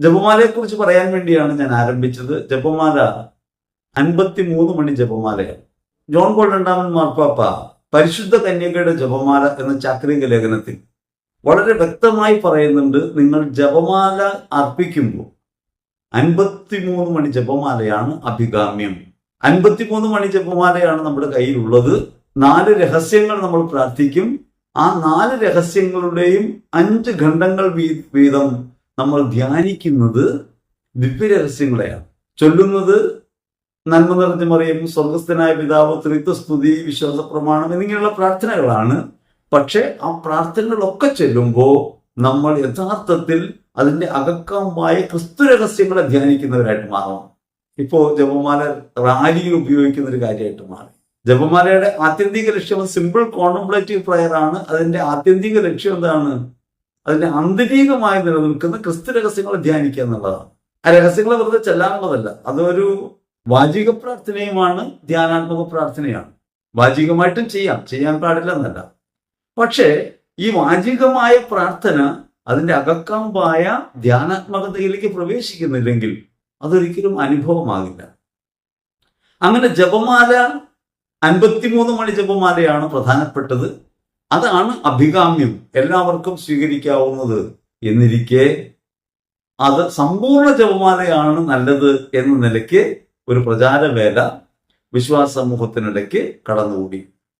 ജപമാലയെ കുറിച്ച് പറയാൻ വേണ്ടിയാണ് ഞാൻ ആരംഭിച്ചത്. ജപമാല അൻപത്തി മൂന്ന് മണി ജപമാലയാണ്. ജോൺ പോൾ രണ്ടാമൻ മാർപ്പാപ്പ പരിശുദ്ധ കന്യകയുടെ ജപമാല എന്ന ചാക്രിക ലേഖനത്തിൽ വളരെ വ്യക്തമായി പറയുന്നുണ്ട് നിങ്ങൾ ജപമാല അർപ്പിക്കുമ്പോൾ അൻപത്തിമൂന്ന് മണി ജപമാലയാണ് അഭികാമ്യം. അൻപത്തിമൂന്ന് മണി ജപമാലയാണ് നമ്മുടെ കയ്യിലുള്ളത്. നാല് രഹസ്യങ്ങൾ നമ്മൾ പ്രാർത്ഥിക്കും. ആ നാല് രഹസ്യങ്ങളുടെയും അഞ്ച് ഖണ്ഡങ്ങൾ വീതം നമ്മൾ ധ്യാനിക്കുന്നത് ദിവ്യരഹസ്യങ്ങളെയാണ്. ചൊല്ലുന്നത് നന്മ നിറഞ്ഞ മറിയും സ്വർഗസ്ഥനായ പിതാവ് ത്രിത്വസ്തുതി വിശ്വാസ പ്രമാണം എന്നിങ്ങനെയുള്ള പ്രാർത്ഥനകളാണ്. പക്ഷെ ആ പ്രാർത്ഥനകളൊക്കെ ചെല്ലുമ്പോൾ നമ്മൾ യഥാർത്ഥത്തിൽ അതിന്റെ അകക്കമായ ക്രിസ്തു രഹസ്യങ്ങളെ ധ്യാനിക്കുന്നവരായിട്ട് മാറണം. ഇപ്പോൾ ജപമാല റാലിയിൽ ഉപയോഗിക്കുന്ന ഒരു കാര്യമായിട്ട് മാറി. ജപമാലയുടെ ആത്യന്തിക ലക്ഷ്യം സിമ്പിൾ കോൺട്രംപ്ലേറ്റീവ് പ്രയർ ആണ് അതിന്റെ ആത്യന്തിക ലക്ഷ്യം എന്താണ്? അതിന്റെ ആന്തരികമായി നിലനിൽക്കുന്ന ക്രിസ്തു രഹസ്യങ്ങളെ ധ്യാനിക്കുക എന്നുള്ളതാണ്. ആ രഹസ്യങ്ങളെ വെറുതെ ചെല്ലാനുള്ളതല്ല. അതൊരു വാചിക പ്രാർത്ഥനയുമാണ് ധ്യാനാത്മക പ്രാർത്ഥനയാണ്. വാചികമായിട്ടും ചെയ്യാം. ചെയ്യാൻ പാടില്ല എന്നല്ല. പക്ഷേ ഈ വാചികമായ പ്രാർത്ഥന അതിന്റെ അകക്കമ്പായ ധ്യാനാത്മകതയിലേക്ക് പ്രവേശിക്കുന്നില്ലെങ്കിൽ അതൊരിക്കലും അനുഭവമാകില്ല. അങ്ങനെ ജപമാല അൻപത്തിമൂന്ന് മണി ജപമാലയാണ് പ്രധാനപ്പെട്ടത്. അതാണ് അഭികാമ്യം. എല്ലാവർക്കും സ്വീകരിക്കാവുന്നത് എന്നിരിക്കെ അത് സമ്പൂർണ ജപമാലയാണ് നല്ലത് എന്ന നിലയ്ക്ക് ഒരു പ്രചാരവേല വിശ്വാസ സമൂഹത്തിനിടയ്ക്ക് കടന്നുകൂടി.